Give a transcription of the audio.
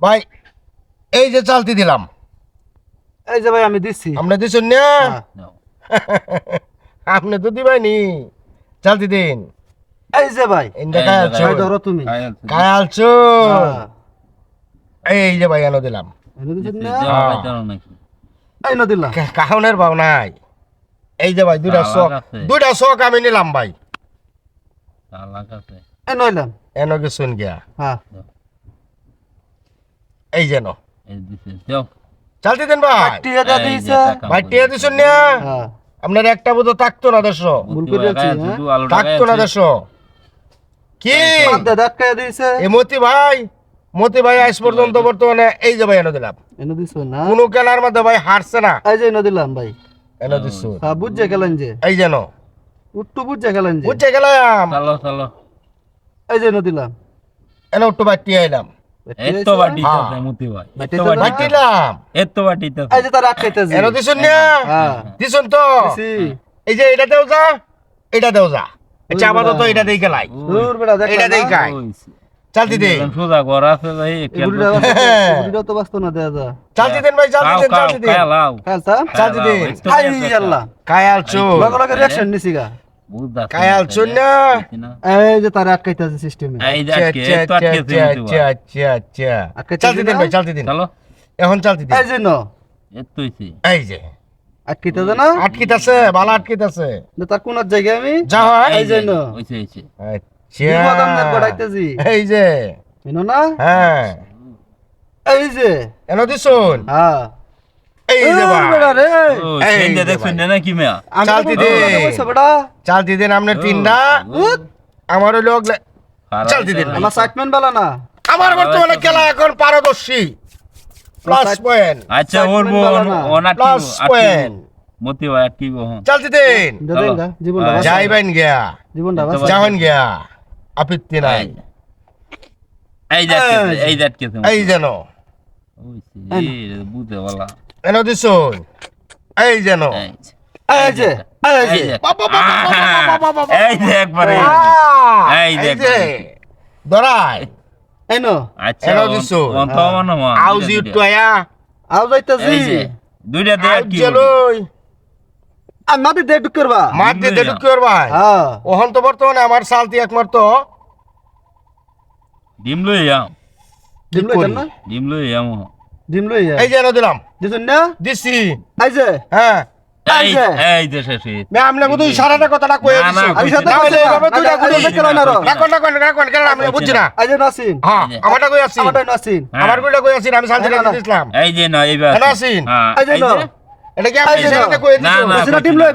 ভাই এই যে চালতি দিলাম। এই যে ভাই আমি দিচ্ছি। আপনি দিছেন না। আপনি তো দিবাইনি চালতি দিন। এই যে ভাই। ইন্দা এই কায় যে আলছো ভাই ধরো তুমি। আলছি। কায় আলছো হ্যাঁ। এই যে ভাই এনে দিলাম। এনে হ্যাঁ। দিলাম। কাহনের ভাও নাই। এই যে ভাই দুইটা শখ দুইটা শখ আমি নিলাম ভাই। নইলাম। এনে গেছুন গিয়া। হ্যাঁ। এই যেন। চালতি দেন ভাই। টিয়া দা ভাই টিয়া দিছুন না? হ্যাঁ। আপনার একটা বোধ থাকতো না দেশ হ্যাঁ? থাকতো না দেশ কি? মতি ভাই মতি ভাই আজ পর্যন্ত বর্তমানে এই যে ভাই এনে দিলাম। এনে দিছ না? কোনো খেলার মধ্যে ভাই হারছে না। এই যে এনে দিলাম ভাই। এনে দিছু। হ্যাঁ বুঝছে গেলেন যে। এই যেন উট্টু বুঝছে গেলেন যে। বুঝছে গেলাম। চলো চলো। এই যে এনে দিলাম। এনে বাটি আইলাম। এত বাটি হ্যাঁ। আছে ভাই বাটি বাটি বাটি দিলাম এত বাটি তো এই যে তার আটকাইতেছি এনে দিছুন না হ্যাঁ। দিছুন তো? এই যে এটা দেও যা এটা দেও যা। আচ্ছা আপাতত এটা দেই গেলাই দূর বেটা দেখ এটা দেই খাই। চালতি দে সোজা ঘর আছে ভাই বুড়িটা বুড়িটা তো বাঁচতো না দেয়া যা। চালতি দেন ভাই চালতি দেন চালতি দেন। খাও লাও খালতা চালতি দে আই আল্লাহ। কায়াল চো লগে লগে রিঅ্যাকশন নিছি গা। কায়াল না। এই যে তার আটকাইতেছে সিস্টেমে এই যে আচ্ছা আটকে আচ্ছা আটকে আচ্ছা আচ্ছা আচ্ছা আচ্ছা আটকে চালতি ভাই চালতি দিন। চলো। এখন চালতি দিন। এই যে ন। এত এই যে। আটকাইতেছে না? আটকিতাছে বালা আটকিতাছে। তার কোন জায়গায় আমি? যা হয়। এই যে ন। হইছে হইছে। আচ্ছা। গড়াইতেছি এই যে। না হ্যাঁ। এই যে। এনো দিছুন। হ্যাঁ। এই যে ভাই। দেখছেন না কি মেয়া? চালতি দে। চালতি দিন আপনার তিনটা আমার হইল চালতি দিন। আমার সাইটম্যান বেলা না। আমার বর্তমানে খেলা এখন পারদর্শী। প্লাস পয়েন্ট আচ্ছা ওর। ওনার প্লাস পয়েন্ট মতি ভাই আটকিব হ্যাঁ। চালতি দেন জীবনটা হ্যাঁ। যাইবেন গিয়া। জীবনটা যাবেন গিয়া। আপত্তি নাই। এই যাচ্ছে এই যাচ্ছে এই যেন। বুঝতে বলা। এন দিছুন এই যেন এই যে, এই যে এই যে যে বাবা, বাবা, বাবা, বাবা, বাবা, বাবা। এই যে একবারে এই দেখ। দরাই এই আচ্ছা এনো মনে হয় আউজি আয়া আও যাইতাছি দুইটা আউজ কি মাটি দে ঢুক করবা মার দিয়ে দিমলই দেটু কি ভাই হ্যাঁ ওহন তো বর্তমানে আমার সালতি একমার ডিম লই যাও ডিম লই যান ডিম লই যাও ডিম লই এই যে এনে দিলাম। দিছেন না? দিছি। এই যে। হ্যাঁ। এই সারাটা কথাটা কয়ে আমি সাথে দুইটা না, কেন বুঝছি না? এই যে নাসিন। হ্যাঁ আমারটা কই আছি আমারটা নাসিন। আমার কইটা কই আছি আমি সালতি না, না, না। দিছিলাম। এই যে না এইবার। কেন এই যে এই না। যে। এটা কি আমি। কয়ে। লই